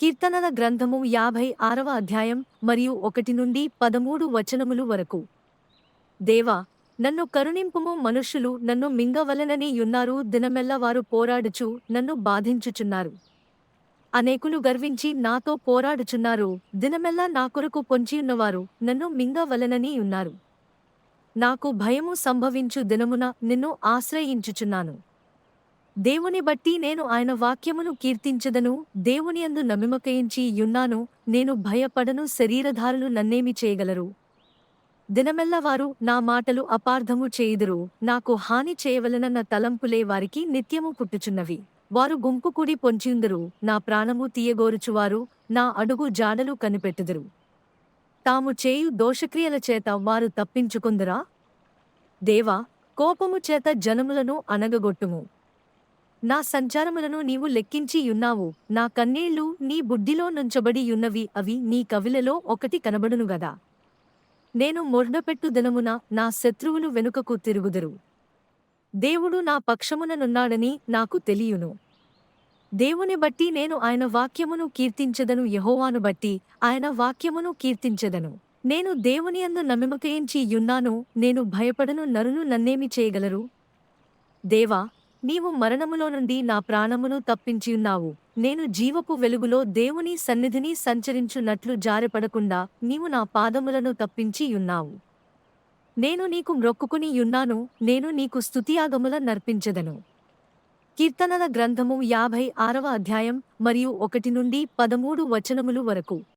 కీర్తనల గ్రంథము యాభై ఆరవ అధ్యాయం మరియు ఒకటి నుండి పదమూడు వచనములు వరకు. దేవా నన్ను కరుణింపుము మనుష్యులు నన్ను మింగవలనని యున్నారు దినమెల్ల వారు పోరాడుచు నన్ను బాధించుచున్నారు. అనేకులు గర్వించి నాతో పోరాడుచున్నారు దినమెల్లా నా కొరకు పొంచియున్నవారు నన్ను మింగవలనని ఉన్నారు నాకు భయము సంభవించు దినమున నిన్ను ఆశ్రయించుచున్నాను. దేవుని బట్టి నేను ఆయన వాక్యమును కీర్తించదను దేవుని యందు నమ్మిమకయించి యున్నాను నేను భయపడను శరీరధారులు నన్నేమి చేయగలరు. దినమెల్ల వారు నా మాటలు అపార్థము చేయుదురు నాకు హాని చేయవలనన్న తలంపులే వారికి నిత్యము పుట్టుచున్నవి. వారు గుంపు కూడి పొంచియుందురు నా ప్రాణము తీయగోరుచువారు నా అడుగు జాడలు కనిపెట్టుదురు. తాము చేయు దోషక్రియల చేత వారు తప్పించుకుందురా? దేవా కోపము చేత జనములను అనగగొట్టుము నా సంచారములను నీవు లెక్కించియున్నావు నా కన్నీళ్ళు నీ బుడ్డిలో నుంచబడి యున్నవి అవి నీ కవిలలో ఒకటి కనబడును గదా. నేను మొర్డపెట్టు దినమున నా శత్రువులు వెనుకకు తిరుగుదురు. దేవుడు నా పక్షముననున్నాడని నాకు తెలియును. దేవుని బట్టి నేను ఆయన వాక్యమును కీర్తించెదను యహోవాను బట్టి ఆయన వాక్యమును కీర్తించదను. నేను దేవుని యందు నమ్మిమకయించి యున్నాను నేను భయపడను నరులు నన్నేమి చేయగలరు? దేవా నీవు మరణములో నుండి నా ప్రాణమును తప్పించియున్నావు నేను జీవపు వెలుగులో దేవుని సన్నిధిని సంచరించున్నట్లు జారిపడకుండా నీవు నా పాదములను తప్పించియున్నావు నేను నీకు మ్రొక్కుకునియున్నాను నేను నీకు స్తుతియాగముల నర్పించదను. కీర్తనల గ్రంథము యాభై ఆరవ అధ్యాయం మరియు ఒకటి నుండి పదమూడు వచనములు వరకు.